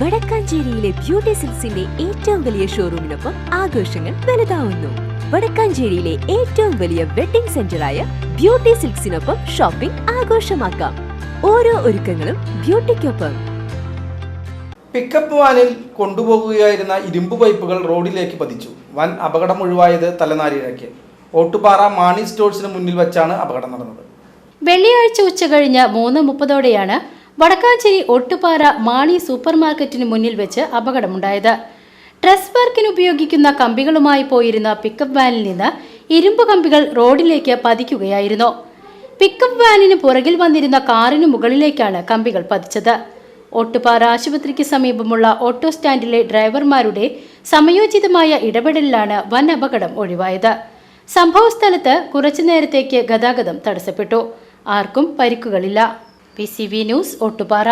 വടക്കാഞ്ചേരിയിലെ beauty സിൽസിന്റെ ഏറ്റവും വലിയ ഷോറൂമിനൊപ്പം ആഘോഷങ്ങൾ വലുതാവുന്നു. വടക്കാഞ്ചേരിയിലെ ഏറ്റവും വലിയ വെഡിംഗ് സെന്ററായ ബ്യൂട്ടി സിൽക്സിനൊപ്പം ഷോപ്പിംഗ് ആഘോഷമാക്കാം. ഓരോ ഒരുക്കങ്ങളും ബ്യൂട്ടിക്കൊപ്പം. പിക്കപ്പ് വാനിൽ കൊണ്ടുപോകുകയായിരുന്ന ഇരുമ്പ് പൈപ്പുകൾ റോഡിലേക്ക് പതിച്ചു. വൻ അപകടം ഒഴിവായത് തലനാരിഴയ്ക്ക്. ഓട്ടുപാറ മാണി സ്റ്റോഴ്സിന് മുന്നിൽ വെച്ചാണ് അപകടം നടന്നത്. വെള്ളിയാഴ്ച ഉച്ചകഴിഞ്ഞ് മൂന്ന് മുപ്പതോടെയാണ് വടക്കാഞ്ചേരി ഒട്ടുപാറ മാണി സൂപ്പർ മാർക്കറ്റിന് മുന്നിൽ വെച്ച് അപകടമുണ്ടായത്. ഡ്രസ് വർക്കിന് ഉപയോഗിക്കുന്ന കമ്പികളുമായി പോയിരുന്ന പിക്കപ്പ് വാനിൽ നിന്ന് ഇരുമ്പ് കമ്പികൾ റോഡിലേക്ക് പതിക്കുകയായിരുന്നു. പിക്കപ്പ് വാനിന് പുറകിൽ വന്നിരുന്ന കാറിന് മുകളിലേക്കാണ് കമ്പികൾ പതിച്ചത്. ഒട്ടുപാറ ആശുപത്രിക്ക് സമീപമുള്ള ഓട്ടോ സ്റ്റാൻഡിലെ ഡ്രൈവർമാരുടെ സമയോചിതമായ ഇടപെടലിലാണ് വൻ അപകടം ഒഴിവായത്. സംഭവസ്ഥലത്ത് കുറച്ചു നേരത്തേക്ക് ഗതാഗതം തടസ്സപ്പെട്ടു. ആർക്കും പരിക്കുകളില്ല. P C V news Ottupara